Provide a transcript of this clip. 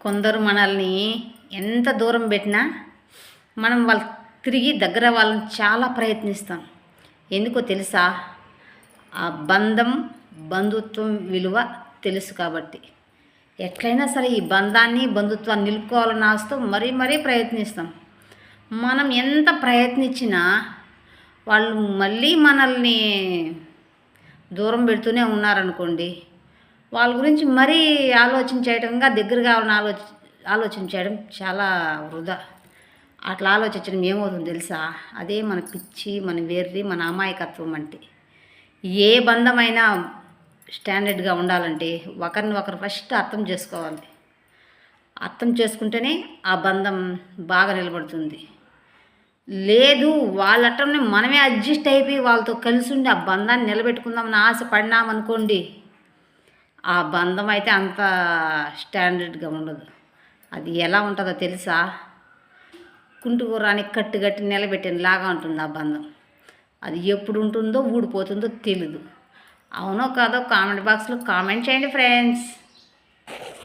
కొందరు మనల్ని ఎంత దూరం పెట్టినా మనం వాళ్ళు తిరిగి దగ్గర వాళ్ళని చాలా ప్రయత్నిస్తాం. ఎందుకో తెలుసా? ఆ బంధం బంధుత్వం విలువ తెలుసు కాబట్టి. ఎట్లయినా సరే ఈ బంధాన్ని బంధుత్వాన్ని నిలుపుకోవాలని ఆస్తూ మరీ మరీ ప్రయత్నిస్తాం. మనం ఎంత ప్రయత్నించినా వాళ్ళు మళ్ళీ మనల్ని దూరం పెడుతూనే ఉన్నారనుకోండి వాళ్ళ గురించి మరీ ఆలోచన చేయడంగా దగ్గర కావాలని ఆలోచ ఆలోచన చేయడం చాలా వృధా. అట్లా ఆలోచించడం ఏమవుతుంది తెలుసా? అదే మన పిచ్చి మన వెర్రి మన అమాయకత్వం అంటే. ఏ బంధమైనా స్టాండర్డ్గా ఉండాలంటే ఒకరిని ఒకరు ఫస్ట్ అర్థం చేసుకోవాలి. అర్థం చేసుకుంటేనే ఆ బంధం బాగా నిలబడుతుంది. లేదు వాళ్ళటనే మనమే అడ్జస్ట్ అయిపోయి వాళ్ళతో కలిసి ఉండి ఆ బంధాన్ని నిలబెట్టుకుందామని ఆశ పడినామనుకోండి ఆ బంధం అయితే అంత స్టాండర్డ్గా ఉండదు. అది ఎలా ఉంటుందో తెలుసా? కుంటుకూరానికి కట్టుగట్టి నిలబెట్టిన లాగా ఉంటుంది ఆ బంధం. అది ఎప్పుడు ఉంటుందో ఊడిపోతుందో తెలీదు. అవునో కాదో కామెంట్ బాక్స్లో కామెంట్ చేయండి ఫ్రెండ్స్.